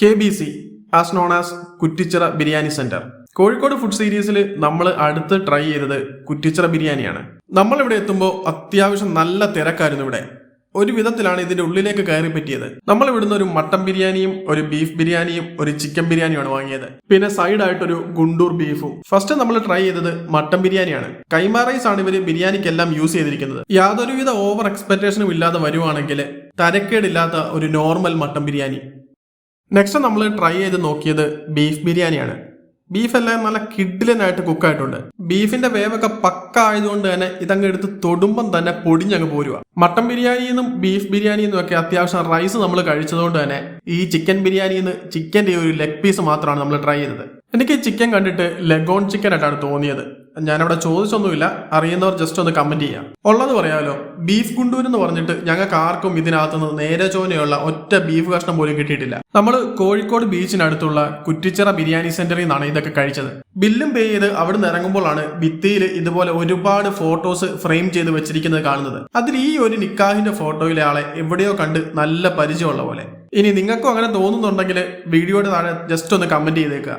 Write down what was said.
K B C as known as Kuttichira biryani centre. Kozhikode food സീരീസിൽ നമ്മൾ അടുത്ത് try ചെയ്തത് കുറ്റിച്ചിറ ബിരിയാണിയാണ്. നമ്മൾ ഇവിടെ എത്തുമ്പോൾ അത്യാവശ്യം നല്ല തിരക്കായിരുന്നു ഇവിടെ. ഒരു വിധത്തിലാണ് ഇതിന്റെ ഉള്ളിലേക്ക് കയറി പറ്റിയത്. നമ്മൾ ഇവിടുന്ന് ഒരു മട്ടൻ ബിരിയാണിയും ഒരു ബീഫ് ബിരിയാണിയും ഒരു ചിക്കൻ ബിരിയാണിയുമാണ് വാങ്ങിയത്. പിന്നെ സൈഡായിട്ടൊരു ഗുണ്ടൂർ ബീഫും. ഫസ്റ്റ് നമ്മൾ ട്രൈ ചെയ്തത് മട്ടൻ ബിരിയാണിയാണ്. കൈമാ റൈസ് ആണ് ഇവർ ബിരിയാണിക്കെല്ലാം യൂസ് ചെയ്തിരിക്കുന്നത്. യാതൊരുവിധ ഓവർ എക്സ്പെക്ടേഷനും ഇല്ലാതെ വരുവാണെങ്കിൽ തരക്കേടില്ലാത്ത ഒരു നോർമൽ മട്ടൻ ബിരിയാണി. നെക്സ്റ്റ് നമ്മൾ ട്രൈ ചെയ്ത് നോക്കിയത് ബീഫ് ബിരിയാണിയാണ്. ബീഫ് എല്ലാം നല്ല കിഡിലനായിട്ട് കുക്കായിട്ടുണ്ട് ബീഫിന്റെ വേവൊക്കെ പക്ക ആയതുകൊണ്ട് തന്നെ ഇതങ്ങ് എടുത്ത് തൊടുമ്പം തന്നെ പൊടിഞ്ഞങ്ങ് പോരുക മട്ടൻ ബിരിയാണിയിൽ നിന്നും ബീഫ് ബിരിയാണിയിൽ നിന്നും ഒക്കെ അത്യാവശ്യം റൈസ് നമ്മൾ കഴിച്ചതുകൊണ്ട് തന്നെ ഈ ചിക്കൻ ബിരിയാണിന്ന് ചിക്കന്റെ ഒരു ലെഗ് പീസ് മാത്രമാണ് നമ്മൾ ട്രൈ ചെയ്തത്. എനിക്ക് ചിക്കൻ കണ്ടിട്ട് ലെഗോൺ ചിക്കൻ ആയിട്ടാണ് തോന്നിയത്. ഞാനവിടെ ചോദിച്ചൊന്നുമില്ല. അറിയുന്നവർ ജസ്റ്റ് ഒന്ന് കമന്റ് ചെയ്യാം. ഉള്ളത് പറയാമല്ലോ ബീഫ് ഗുണ്ടൂർ എന്ന് പറഞ്ഞിട്ട് ഞങ്ങൾക്ക് ആർക്കും ഇതിനകത്തുനിന്ന് നേരെ ചോനയുള്ള ഒറ്റ ബീഫ് കഷ്ണം പോലും കിട്ടിയിട്ടില്ല. നമ്മൾ കോഴിക്കോട് ബീച്ചിനടുത്തുള്ള കുറ്റിച്ചിറ ബിരിയാണി സെന്ററിൽ നിന്നാണ് ഇതൊക്കെ കഴിച്ചത്. ബില്ലും പേ ചെയ്ത് അവിടെ നിന്ന് ഇറങ്ങുമ്പോഴാണ് ഭിത്തിയിൽ ഇതുപോലെ ഒരുപാട് ഫോട്ടോസ് ഫ്രെയിം ചെയ്ത് വെച്ചിരിക്കുന്നത് കാണുന്നത്. അതിൽ ഈ ഒരു നിക്കാഹിന്റെ ഫോട്ടോയിലെ ആളെ എവിടെയോ കണ്ട് നല്ല പരിചയമുള്ള പോലെ. ഇനി നിങ്ങൾക്കും അങ്ങനെ തോന്നുന്നുണ്ടെങ്കിൽ വീഡിയോയുടെ താഴെ ജസ്റ്റ് ഒന്ന് കമന്റ് ചെയ്തേക്കുക.